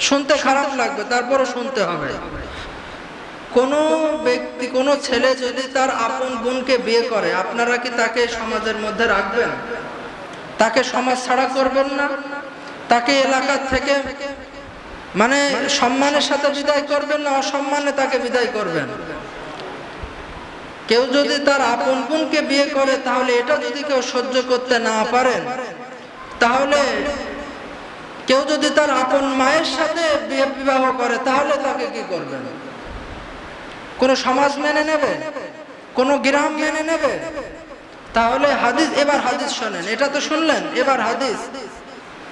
শুনতে খারাপ লাগবে, তারপরও শুনতে হবে। কোনো ব্যক্তি, কোনো ছেলে যদি তার আপন বোনকে বিয়ে করে, আপনারা কি তাকে সমাজের মধ্যে রাখবেন? তাকে সমাজ ছাড়া করবেন না? তাকে এলাকার থেকে মানে সম্মানের সাথে বিদায় করবেন না, অসম্মানে তাকে বিদায় করবেন? কেউ যদি তার আপন বোনকে বিয়ে করে, তাহলে এটা যদি কেউ সহ্য করতে না পারেন, তাহলে কেউ যদি তার আপন মায়ের সাথে বিবাহ করে, তাহলে তাকে কি করবেন কোন সমাজ মেনে নেবে? কোন গ্রাম মেনে নেবে? তাহলে হাদিস, এবার হাদিস শোনেন। এটা তো শুনলেন? এবার হাদিস।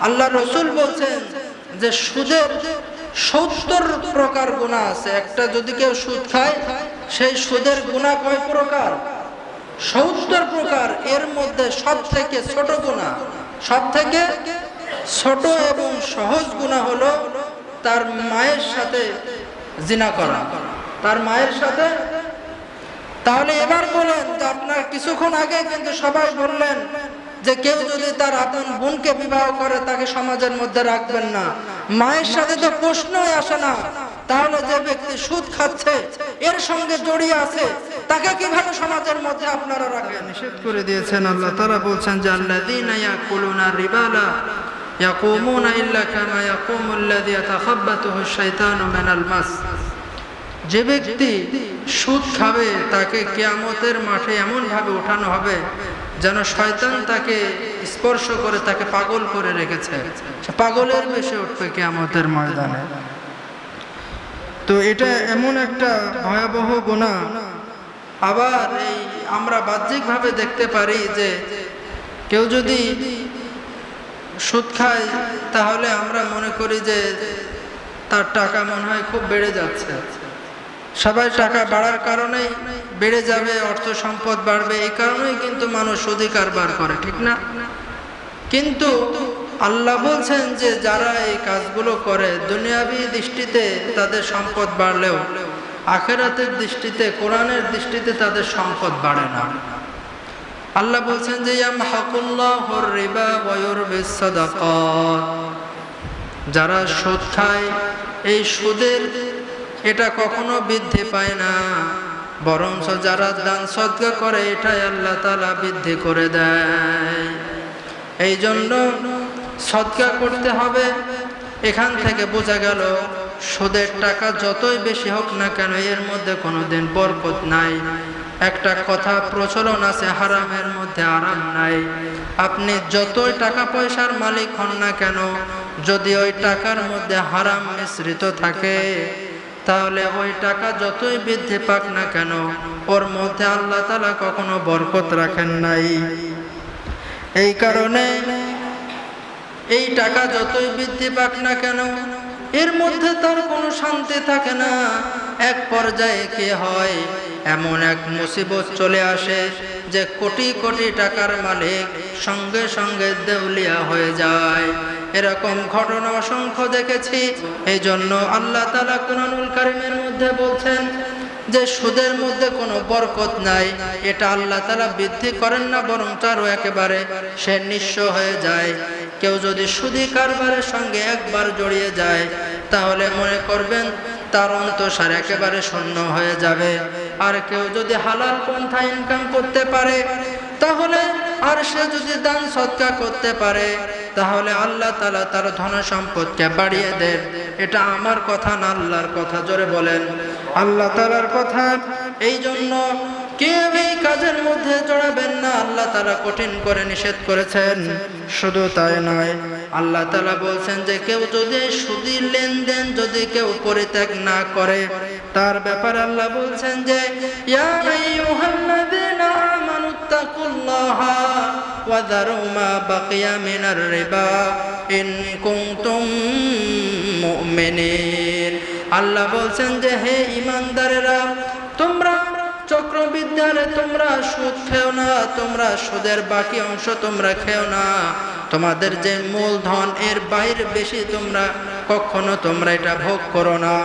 আল্লাহ রসুল বলছেন যে সুদের সত্তর প্রকার গুণা আছে। একটা যদি কেউ সুদ খায়, সেই সুদের গুণা কয় প্রকার? সত্তর প্রকার। এর মধ্যে সব থেকে ছোট গুণা সব থেকে ছোট এবং সহজ গুণা হলো তার মায়ের সাথে জিনা করা। তার মায়ের সাথে? তাহলে এবার বলেন যে আপনার কিছুক্ষণ আগে কিন্তু সবাই বললেন যে কেউ যদি তার আপন বোনকে বিবাহ করে তাকে সমাজের মধ্যে রাখবেন না। মায়ের সাথে তো প্রশ্নই আসে না। তাহলে যে ব্যক্তি সুদ খাচ্ছে, এর সঙ্গে জড়িয়ে আছে, তাকে কীভাবে সমাজের মধ্যে আপনারা রাখবেন? নিষেধ করে দিয়েছেন, আল্লাহ তারা বলছেন যে, আল্লাযীনা ইয়াকুলুনা রিবালা ইয়াকুমুনা ইল্লা কামা ইয়াকুমু আল্লাযী ইয়াতাখাব্বাতুহু আশ-শাইতানু মিনাল মাস যে ব্যক্তি সুদ খাবে, তাকে কিয়ামতের মাঠে এমনভাবে ওঠানো হবে যেন শয়তান তাকে স্পর্শ করে, তাকে পাগল করে রেখেছে। পাগলের বেশে উঠবে কিয়ামতের ময়দানে। তো এটা এমন একটা ভয়াবহ গুণা। আবার এই আমরা বাহ্যিকভাবে দেখতে পারি যে কেউ যদি সুদ খায় তাহলে আমরা মনে করি যে তার টাকা মনে হয় খুব বেড়ে যাচ্ছে। সবাই টাকা বাড়ার কারণেই বেড়ে যাবে, অর্থ সম্পদ বাড়বে, এই কারণেই কিন্তু মানুষ সুদী কারবার করে, ঠিক না? কিন্তু আল্লাহ বলছেন যে যারা এই কাজগুলো করে, দুনিয়াবি দৃষ্টিতে তাদের সম্পদ বাড়লেও, আখেরাতের দৃষ্টিতে, কোরআনের দৃষ্টিতে তাদের সম্পদ বাড়ে না। আল্লাহ বলছেন যে যারা সুদ খায়, এই সুদের এটা কখনো বৃদ্ধি পায় না। বরঞ্চ যারা দান সদ্গা করে, এটাই আল্লাহ তালা বৃদ্ধি করে দেয়। এই জন্য সদ্গা করতে হবে। এখান থেকে বোঝা গেল, সুদের টাকা যতই বেশি হোক না কেন, এর মধ্যে কোনো দিন বরকত নাই। একটা কথা প্রচলন আছে হারামের মধ্যে, আরাম নাই। আপনি যতই টাকা পয়সার মালিক হন না কেন, যদি ওই টাকার মধ্যে হারাম মিশ্রিত থাকে, তাহলে ওই টাকা যতই বৃদ্ধি পাক না কেন, ওর মধ্যে আল্লাহ তালা কখনো বরকত রাখেন নাই। এই কারণে এই টাকা যতই বৃদ্ধি পাক না কেন এর মধ্যে তার কোনো শান্তি থাকে না। এক পর্যায়ে কি হয়? এমন এক মুসিবত চলে আসে যে কোটি কোটি টাকার মালিক সঙ্গে সঙ্গে দেউলিয়া হয়ে যায়। এরকম ঘটনা অসংখ্য দেখেছি। এই জন্য আল্লাহ তালা কোরআনুল কারিমের মধ্যে বলছেন যে সুদের মধ্যে কোনো বরকত নাই। এটা আল্লাহ তালা বৃদ্ধি করেন না, বরং তারও একেবারে সে নিঃস্ব হয়ে যায়। কেউ যদি সুদি কারবারের সঙ্গে একবার জড়িয়ে যায়, তাহলে মনে করবেন তার অন্তঃসার একেবারে শূন্য হয়ে যাবে। আর কেউ যদি হালাল পন্থা ইনকাম করতে পারে, তাহলে আর সে যদি দান সৎকা করতে পারে, তাহলে আল্লাহ তালা তার ধন সম্পদকে বাড়িয়ে দেন। এটা আমার কথা না আল্লাহর কথা, জোরে বলেন। আল্লাহ তালার কথা এই জন্য কেউ এই কাজের মধ্যে জড়াবেন না? আল্লাহ তালা কঠিন করে নিষেধ করেছেন। শুধু তাই নয়, আল্লাহ তালা বলছেন যে কেউ যদি সুদী লেনদেন যদি কেউ পরিত্যাগ না করে, তার ব্যাপারে আল্লাহ বলছেন যে ওয়া যারু মা বাকিয়া মিনার রিবা ইন কুনতুম আল্লাহ বলছেন যে, হে ইমানদারেরা চক্রবিদ্যারে তোমরা সুদ খেও না, তোমরা সুদের বাকি অংশ তোমরা খেও না। তোমাদের যে মূলধন, এর বাইরে বেশি তোমরা কখনো তোমরা এটা ভোগ করো না।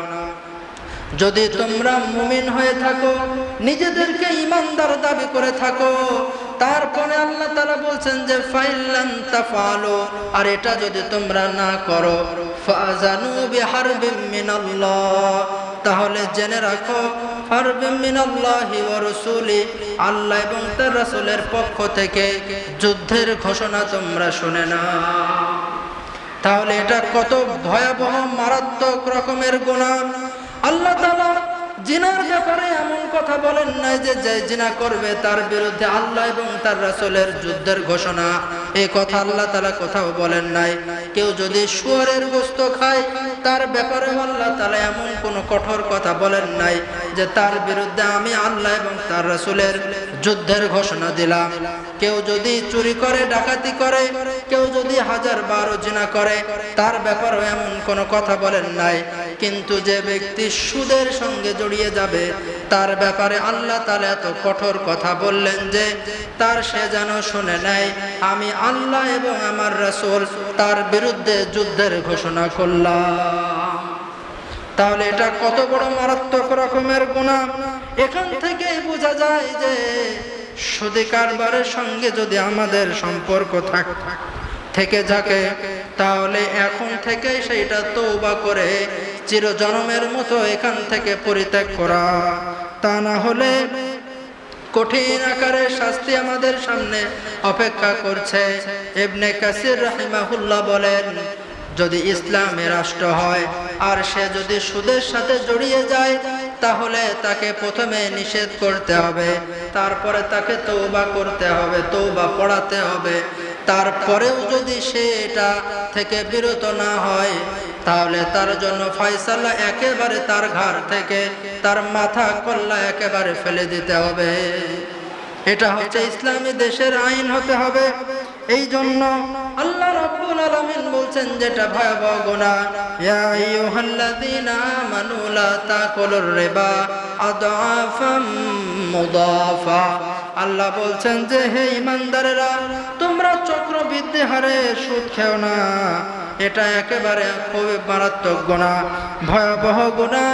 যদি তোমরা মুমিন হয়ে থাকো, নিজেদেরকে ইমানদার দাবি করে থাকো, তারপরে আল্লাহ তারা বলছেন যে ফাইলান তাফালো আর এটা যদি তোমরা না করো ফাজানু বিহারবিম মিনাল্লাহ, তাহলে জেনে রাখো আল্লাহ এবং তার রাসূলের পক্ষ থেকে যুদ্ধের ঘোষণা তোমরা শুনে না তাহলে এটা কত ভয়াবহ, মারাত্মক রকমের গুণা আল্লাহ তাআলা জিনার ব্যাপারে এমন কথা বলেন নাই যে যে জিনা করবে তার বিরুদ্ধে আল্লাহ এবং তার রাসূলের যুদ্ধের ঘোষণা। এই কথা আল্লাহ তালা কোথাও বলেন নাই। কেউ যদি শুয়োরের গোস্ত খায়, তার ব্যাপারে আল্লাহ তাআলা এমন কোন কঠোর কথা বলেন নাই। যে তার বিরুদ্ধে আমি আল্লাহ এবং তার রাসূলের যুদ্ধের ঘোষণা দিলাম। কেউ যদি চুরি করে, ডাকাতি করে, কেউ যদি হাজার বারো জিনা করে, তার ব্যাপারেও এমন কোনো কথা বলেন নাই। কিন্তু যে ব্যক্তি সুদের সঙ্গে জড়িয়ে যাবে, তার ব্যাপারে আল্লাহ তাআলা এত কঠোর কথা বললেন যে, তার সে যেন শুনে নেয়, আমি আল্লাহ এবং আমার রাসূল তার বিরুদ্ধে যুদ্ধের ঘোষণা করলাম। তাহলে এটা কত বড় মারাত্মক রকমের গুণা। এখান থেকেই বোঝা যায় যে সুদী কারবারের সঙ্গে যদি আমাদের সম্পর্ক থাক থেকে থাকে তাহলে এখন থেকে সেইটা তৌবা করে চিরজনমের মতো এখান থেকে পরিত্যাগ করা। তা না হলে কঠিন আকারে শাস্তি আমাদের সামনে অপেক্ষা করছে। এবনে কাসির রাহিমাহুল্লাহ বলেন যদি ইসলামে রাষ্ট্র হয় আর সে যদি সুদের সাথে জড়িয়ে যায়, তাহলে তাকে প্রথমে নিষেধ করতে হবে, তারপরে তাকে তৌবা করতে হবে তৌবা পড়াতে হবে। তারপরেও যদি সে এটা থেকে বিরত না হয়, তাহলে তার জন্য ফয়সালা একেবারে তার ঘাড় থেকে, তার মাথা কল্লা একেবারে ফেলে দিতে হবে। এটা হচ্ছে ইসলামী দেশের আইন হতে হবে। এই জন্য আল্লাহ বলছেন যেটা ভয়াবহ গুনাহ ইয়া আইয়ুহাল্লাযীনা আমানু লা তাকুলুর রিবা আদআফাম মুদাফা। আল্লাহ বলছেন যে, হে ইমানদারেরা তোমরা চক্রবৃদ্ধি হারে সুদ খেও না। এটা একেবারে খুবই মারাত্মক গুণা। ভয়াবহ গুণা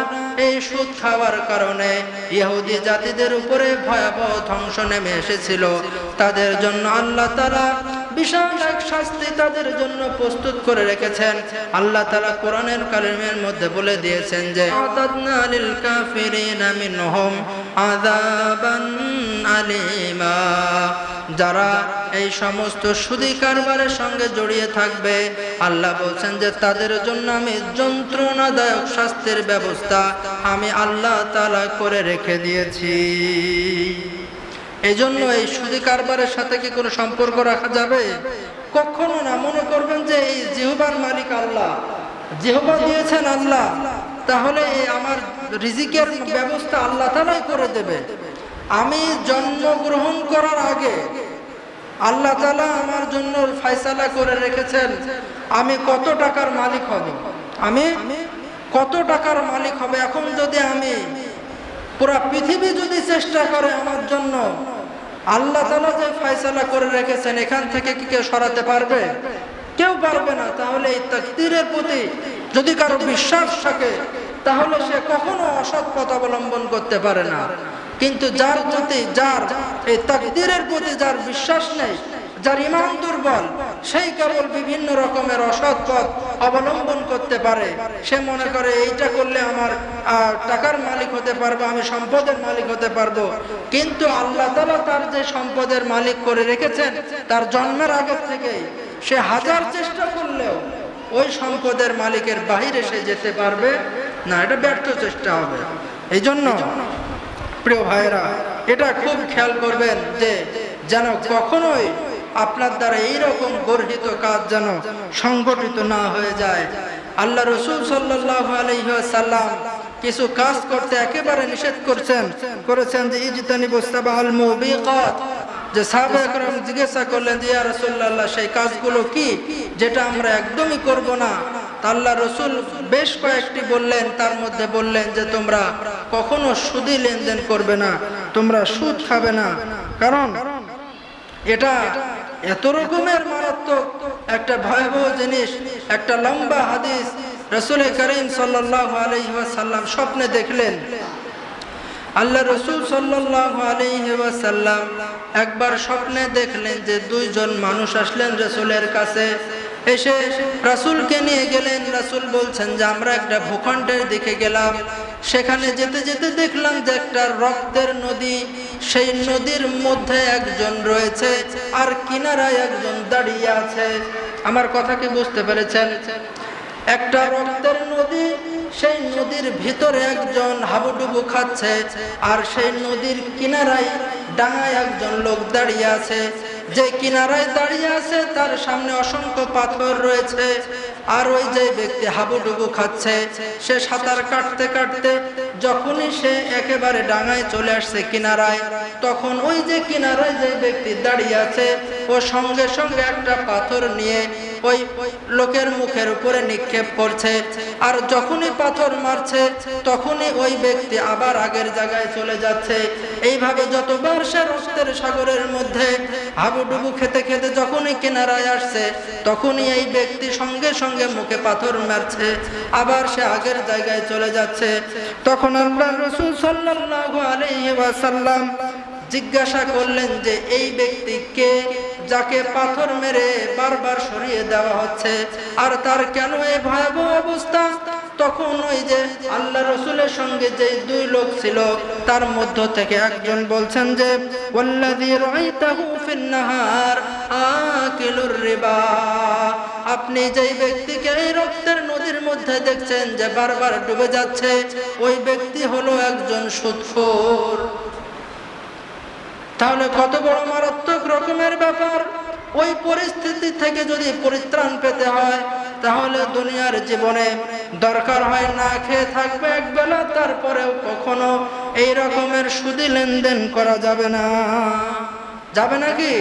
এই সুদ খাওয়ার কারণে ইহুদি জাতিদের উপরে ভয়াবহ ধ্বংস নেমে এসেছিল। তাদের জন্য আল্লাহ তারা বিশাল এক শাস্তি তাদের জন্য প্রস্তুত করে রেখেছেন। আল্লাহ তালা কোরআনের কালিমের মধ্যে বলে দিয়েছেন যে যারা এই সমস্ত সুদী কারবারের সঙ্গে জড়িয়ে থাকবে, আল্লাহ বলছেন যে, তাদের জন্য আমি যন্ত্রণাদায়ক শাস্তির ব্যবস্থা আমি আল্লাহ তালা করে রেখে দিয়েছি। এই জন্য এই সুদী কারবারের সাথে কি কোনো সম্পর্ক রাখা যাবে? কখনো না, মনে করবেন যে এই জিহবার মালিক আল্লাহ। জিহবা দিয়েছেন আল্লাহ, তাহলে আমার রিজিকের ব্যবস্থা আল্লাহ তালাই করে দেবে। আমি জন্মগ্রহণ করার আগে আল্লাহ তালা আমার জন্য ফায়সালা করে রেখেছেন, আমি কত টাকার মালিক হব? আমি কত টাকার মালিক হবে? এখন যদি আমি পুরা পৃথিবী যদি চেষ্টা করে আমার জন্য আল্লাহ তালা যে ফয়সলা করে রেখেছেন, এখান থেকে কি কেউ সরাতে পারবে? কেউ পারবে না। তাহলে এই তাকদিরের প্রতি যদি কারও বিশ্বাস থাকে, তাহলে সে কখনো অসৎ পথ অবলম্বন করতে পারে না। কিন্তু যার প্রতি, যার এই তাকদিরের প্রতি যার বিশ্বাস নেই যার ইমান দুর্বল, সেই কেবল বিভিন্ন রকমের অসৎ পথ অবলম্বন করতে পারে। সে মনে করে, এইটা করলে আমার টাকার মালিক হতে পারব, আমি সম্পদের মালিক হতে পারব। কিন্তু আল্লাহ তালা তার যে সম্পদের মালিক করে রেখেছেন, তার জন্মের আগের থেকেই সে হাজার চেষ্টা করলেও ওই সম্পদের মালিকের বাহিরে সে যেতে পারবে না। এটা ব্যর্থ চেষ্টা হবে। এই জন্য প্রিয় ভাইরা এটা খুব খেয়াল করবেন যে যেন কখনোই আপনার দ্বারা এইরকম গর্হিত কাজ যেন সংগঠিত না হয়ে যায়। আল্লাহ রসুল সাল্লাহ আলহ্লাম কিছু কাজ করতে একেবারে নিষেধ করছেন। করেছেন যে ইজতানি বস্তাবা আল মুবিকাত। যে সাহাবা জিজ্ঞাসা করলেন যে ইয়া রাসূলুল্লাহ, সেই কাজগুলো কি? যেটা আমরা একদমই করব না। আল্লাহ রসুল বেশ কয়েকটি বললেন। তার মধ্যে বললেন যে, তোমরা কখনো সুদি লেনদেন করবে না। তোমরা সুদ খাবে না। কারণ এটা এত রকমের মারাত্মক একটা ভয়াবহ জিনিস, একটা লম্বা হাদিস রসুল করিম আলহিহাসাল্লাম স্বপ্নে দেখলেন। আল্লাহ রসুল সাল্লাম একবার স্বপ্নে দেখলেন যে দুইজন মানুষ আসলেন রসুলের কাছে। এসে রাসুলকে নিয়ে গেলেন। রাসুল বলছেন যে, আমরা একটা ভূখণ্ডের দিকে গেলাম। সেখানে যেতে যেতে দেখলাম যে একটা রক্তের নদী। সেই নদীর মধ্যে একজন রয়েছে আর কিনারায় একজন দাঁড়িয়ে আছে। আমার কথা কি বুঝতে পেরেছেন? একটা রক্তের নদী, সেই নদীর ভিতরে একজন হাবুডুবু খাচ্ছে আর সেই নদীর কিনারায় ডাঙায় একজন লোক দাঁড়িয়ে আছে। যে কিনারায় দাঁড়িয়ে আছে, তার সামনে অসংখ্য পাথর রয়েছে। আর ওই যে ব্যক্তি হাবুডুবু খাচ্ছে, সে সাঁতার কাটতে কাটতে যখনই সে একেবারে ডাঙায় চলে আসছে কিনারায়, তখন ওই যে কিনারায় যে ব্যক্তি দাঁড়িয়ে আছে, ও সঙ্গে সঙ্গে একটা পাথর নিয়ে ওই লোকের মুখের উপরে নিক্ষেপ করছে। আর যখনই পাথর মারছে, তখনই ওই ব্যক্তি আবার আগের জায়গায় চলে যাচ্ছে। এইভাবে যতবার সে রক্তের সাগরের মধ্যে হাবুডুবু খেতে খেতে যখনই কিনারায় আসছে, তখনই এই ব্যক্তি সঙ্গে সঙ্গে মুখে পাথর মারছে, আবার সে আগের জায়গায় চলে যাচ্ছে। তখন আল্লাহ রসুল আলাইহি ওয়াসাল্লাম জিজ্ঞাসা করলেন যে, এই ব্যক্তি কে? যাকে পাথর মেরে বারবার সরিয়ে দেওয়া হচ্ছে, আর তার কেন এই ভয়াবহ অবস্থা? তখন ওই যে আল্লাহ রসুলের সঙ্গে যে দুই লোক ছিল, তার মধ্য থেকে একজন বলছেন যে আপনি যেই ব্যক্তিকে এই রক্তের নদীর মধ্যে দেখছেন যে বারবার ডুবে যাচ্ছে, ওই ব্যক্তি হলো একজন সুদখোর তাহলে কত বড় মারাত্মক রকমের ব্যাপার? ওই পরিস্থিতি থেকে যদি পরিত্রাণ পেতে হয়, তাহলে দুনিয়ার জীবনে দরকার হয় না খেয়ে থাকবে এক বেলা, তারপরেও কখনো এই রকমের সুদি লেনদেন করা যাবে না। যাবে নাকি?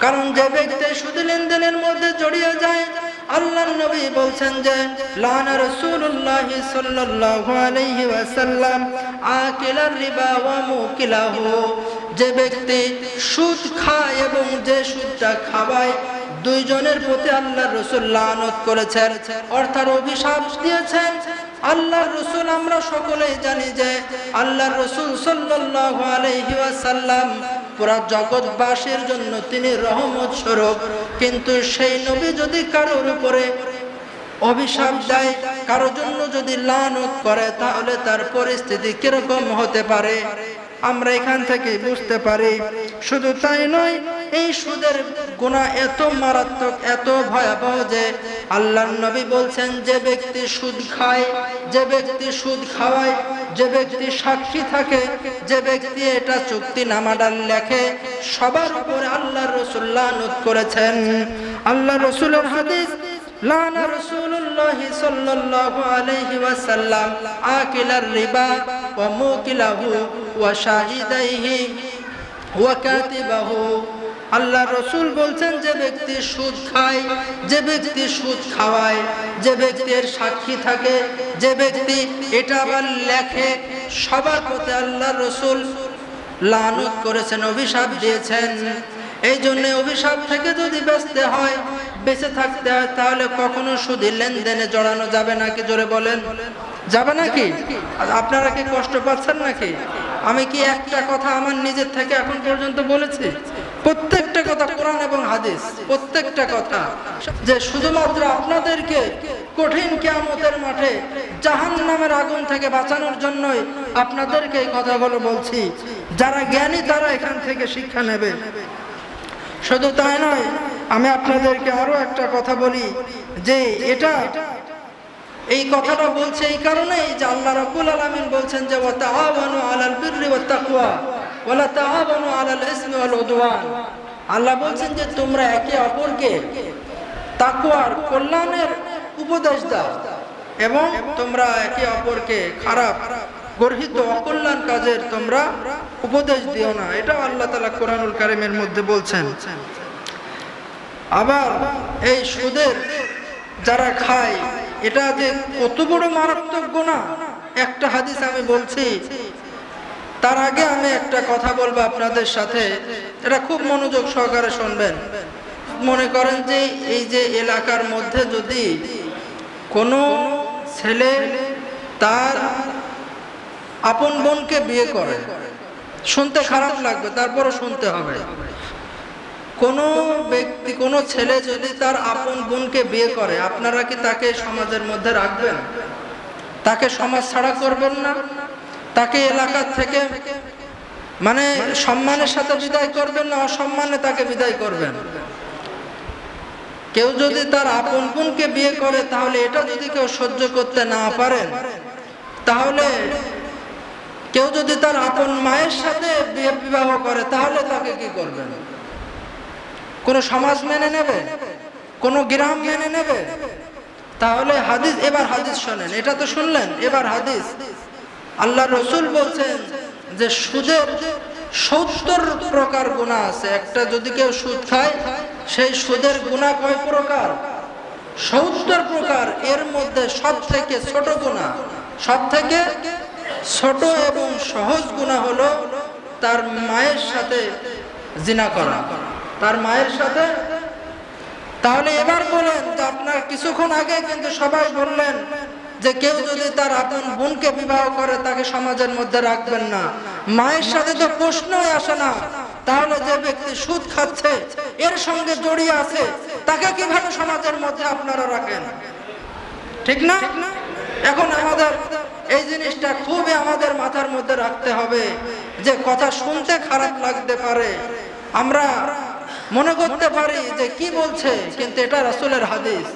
কারণ যে ব্যক্তি সুদি লেনদেনের মধ্যে জড়িয়ে যায় আল্লাহর নবী বলছেন যে, লানা রাসূলুল্লাহ সাল্লাল্লাহু আলাইহি ওয়াসাল্লাম আকিলার রিবা ওয়া মুকিলাহু। যে ব্যক্তি সুদ খায় এবং যে সুদটা খাওয়ায়, দুইজনের প্রতি আল্লাহ রসুল লানত করেছেন। অর্থাৎ অভিশাপ দিয়েছেন। আল্লাহ রসুল আমরা সকলেই জানি যে আল্লাহ রসুল সাল্লাল্লাহু আলাইহি ওয়াসাল্লাম পুরা জগৎবাসীর জন্য তিনি রহমত স্বরূপ। কিন্তু সেই নবী যদি কারোর উপরে অভিশাপ দেয়, কারোর জন্য যদি লানত করে, তাহলে তার পরিস্থিতি কীরকম হতে পারে? আমরা এখান থেকে বুঝতে পারি। শুধু তাই নয়, এই সুদের গুণা এত মারাত্মক, এত ভয়াবহ যে আল্লাহ নবী বলছেন, যে ব্যক্তি সুদ খায়, যে ব্যক্তি সুদ খাওয়ায়, যে ব্যক্তি সাক্ষী থাকে, যে ব্যক্তি এটা চুক্তি নামাডাল লেখে, সবার উপরে আল্লাহ রসুল্লাহ করেছেন। আল্লাহ রসুলের হাদিস, লানা রাসূলুল্লাহ আকিলার রিবা ওয়া মুকিলাহু ওয়া শাহিদাইহি ওয়া কাতিবাহু আল্লাহ রসুল বলছেন, যে ব্যক্তি সুদ খায়, যে ব্যক্তি সুদ খাওয়ায়, যে ব্যক্তির সাক্ষী থাকে, যে ব্যক্তি এটা আবার লেখে, সবার প্রতি আল্লাহ রসুল লানত করেছেন, অভিশাপ দিয়েছেন। এই জন্য অভিশাপ থেকে যদি বেঁচতে হয়, বেঁচে থাকতে হয়, তাহলে কখনো সুদী লেনদেনে জড়ানো যাবে নাকি জোরে বলেন। যাবে নাকি? আপনারা কি কষ্ট পাচ্ছেন নাকি? আমি কি একটা কথা আমার নিজের থেকে এখন পর্যন্ত বলেছি? প্রত্যেকটা কথা কোরআন এবং হাদিস, প্রত্যেকটা কথা যে শুধুমাত্র আপনাদেরকে কঠিন কিয়ামতের মাঠে জাহান নামের আগুন থেকে বাঁচানোর জন্যই আপনাদেরকে এই কথাগুলো বলছি। যারা জ্ঞানী তারা এখান থেকে শিক্ষা নেবে। শুধু তাই নয়, আমি আপনাদেরকে আরও একটা কথা বলি যে এটা এই কথাটা বলছে এই কারণেই যে আল্লাহ রাব্বুল আলামিন বলছেন যে ওয়া তাআওয়ানু আলাল বিররি ওয়াত তাকওয়া ওয়া লা আলাল ইসমি ওয়াল উদওয়ান। আল্লাহ বলছেন যে, তোমরা একে অপরকে তাকওয়ার কল্যাণের উপদেশ দাও এবং তোমরা একে অপরকে খারাপ, গর্হিত, অকল্যাণ কাজের তোমরা উপদেশ দিও না। এটা আল্লাহ তালা কোরআনুল কারীমের মধ্যে বলছেন। আবার এই সুদের যারা খায় এটা যে কত বড় মারাত্মক গোনা একটা হাদিস আমি বলছি, তার আগে আমি একটা কথা বলব আপনাদের সাথে। এটা খুব মনোযোগ সহকারে শুনবেন। মনে করেন যে এই যে এলাকার মধ্যে যদি কোনো ছেলে তার আপন বোনকে বিয়ে করে, শুনতে খারাপ লাগবে, তারপরও শুনতে হবে। কোনো ব্যক্তি, কোনো ছেলে যদি তার আপন বোনকে বিয়ে করে, আপনারা কি তাকে সমাজের মধ্যে রাখবেন? তাকে সমাজ ছাড়া করবেন না? তাকে এলাকার থেকে মানে সম্মানের সাথে বিদায় করবেন না, অসম্মানে তাকে বিদায় করবেন? কেউ যদি তার আপন বোনকে বিয়ে করে, তাহলে এটা যদি কেউ সহ্য করতে না পারেন তাহলে কেউ যদি তার আপন মায়ের সাথে বিয়ে বিবাহ করে, তাহলে তাকে কি করবেন? কোন সমাজ মেনে নেবে? কোন গ্রাম মেনে নেবে? তাহলে হাদিস, এবার হাদিস শোনেন। এটা তো শুনলেন? এবার হাদিস। আল্লাহ রসুল বলছেন যে সুদের সত্তর প্রকার গুণা আছে। একটা যদি কেউ সুদ খায়, সেই সুদের গুণা কয় প্রকার? সত্তর প্রকার। এর মধ্যে সব থেকে ছোট গুণা সব থেকে ছোট এবং সহজ গুণা হলো তার মায়ের সাথে জিনা করা। তার মায়ের সাথে। তাহলে এবার বলেন যে আপনার কিছুক্ষণ আগে কিন্তু সবাই বললেন যে কেউ যদি তার আপন বোনকে বিবাহ করে, তাকে সমাজের মধ্যে রাখবেন না। মায়ের সাথে তো প্রশ্নই আসে না। তাহলে যে ব্যক্তি সুদ খাচ্ছে, এর সঙ্গে জড়িয়ে আছে, তাকে কীভাবে সমাজের মধ্যে আপনারা রাখেন? ঠিক না? এখন আমাদের এই জিনিসটা খুবই আমাদের মাথার মধ্যে রাখতে হবে যে কথা শুনতে খারাপ লাগতে পারে। আমরা মনে করতে পারি যে কি বলছে, কিন্তু এটা রাসূলের হাদিস।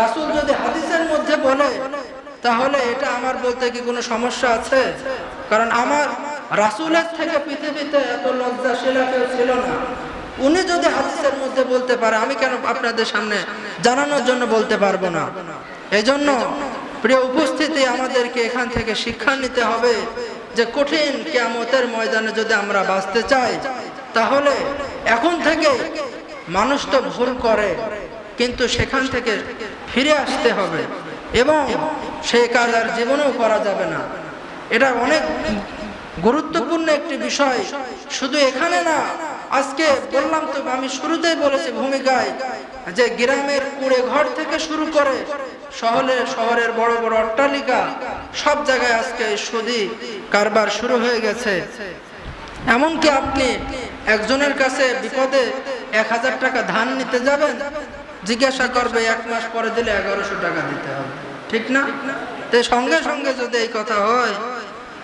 রাসূল যদি হাদিসের মধ্যে বলে, তাহলে এটা আমার বলতে কি কোনো সমস্যা আছে? কারণ আমার রাসূলের থেকে পৃথিবীতে এত লজ্জাশীল কেউ ছিল না। উনি যদি হাদিসের মধ্যে বলতে পারে, আমি কেন আপনাদের সামনে জানানোর জন্য বলতে পারব না? এই জন্য প্রিয় উপস্থিতি, আমাদেরকে এখান থেকে শিক্ষা নিতে হবে যে কঠিন কেয়ামতের ময়দানে যদি আমরা বাঁচতে চাই তাহলে এখন থেকে মানুষ তো ভুল করে, কিন্তু সেখান থেকে ফিরে আসতে হবে এবং সেই কাজ আর জীবনেও করা যাবে না। এটা অনেক গুরুত্বপূর্ণ একটি বিষয়। শুধু এখানে না, আজকে বললাম তো, আমি শুরুতেই বলেছি ভূমিকায় যে গ্রামের কুড়ে ঘর থেকে শুরু করে শহরে, শহরের বড় বড় অট্টালিকা, সব জায়গায় আজকে সুদি কারবার শুরু হয়ে গেছে। এমনকি আপনি একজনের কাছে বিপদে এক হাজার টাকা ধান নিতে যাবেন, জিজ্ঞাসা করবে, এক মাস পরে দিলে এগারোশো টাকা দিতে হবে। ঠিক না? তো সঙ্গে সঙ্গে যদি এই কথা হয়,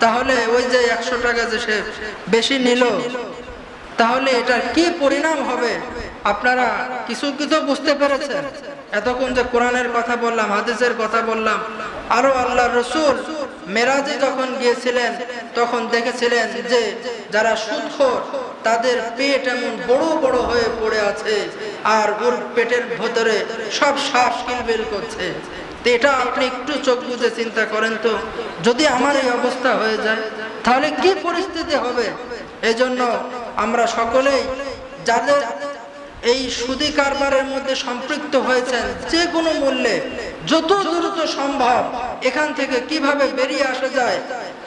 তাহলে ওই যে একশো টাকা যে সে বেশি নিল, তাহলে এটার কি পরিণাম হবে? আপনারা কিছু কিছু বুঝতে পেরেছেন। এতক্ষণ যে কোরআনের কথা বললাম, হাদিসের কথা বললাম, আরও আল্লাহ রসুল মেরাজে যখন গিয়েছিলেন, তখন দেখেছিলেন যে যারা সুদখোর, তাদের পেট এমন বড় বড় হয়ে পড়ে আছে আর ওর পেটের ভেতরে সব শ্বাস কিলবিল করছে। এটা আপনি একটু চোখ বুঝে চিন্তা করেন তো, যদি আমার এই অবস্থা হয়ে যায়, তাহলে কি পরিস্থিতি হবে? এজন্য আমরা সকলেই যাদের এই সুদি কারবারের মধ্যে সম্পৃক্ত হয়েছেন, যে কোনো মূল্যে, যত দ্রুত সম্ভব এখান থেকে কীভাবে বেরিয়ে আসা যায়,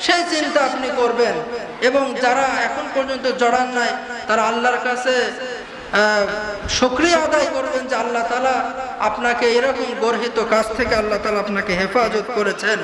সেই চিন্তা আপনি করবেন। এবং যারা এখন পর্যন্ত জড়ান নাই, তারা আল্লাহর কাছে সক্রিয় আদায় করবেন যে আল্লাহ তালা আপনাকে এরকম গর্হিত কাজ থেকে আল্লাহ তালা আপনাকে হেফাজত করেছেন।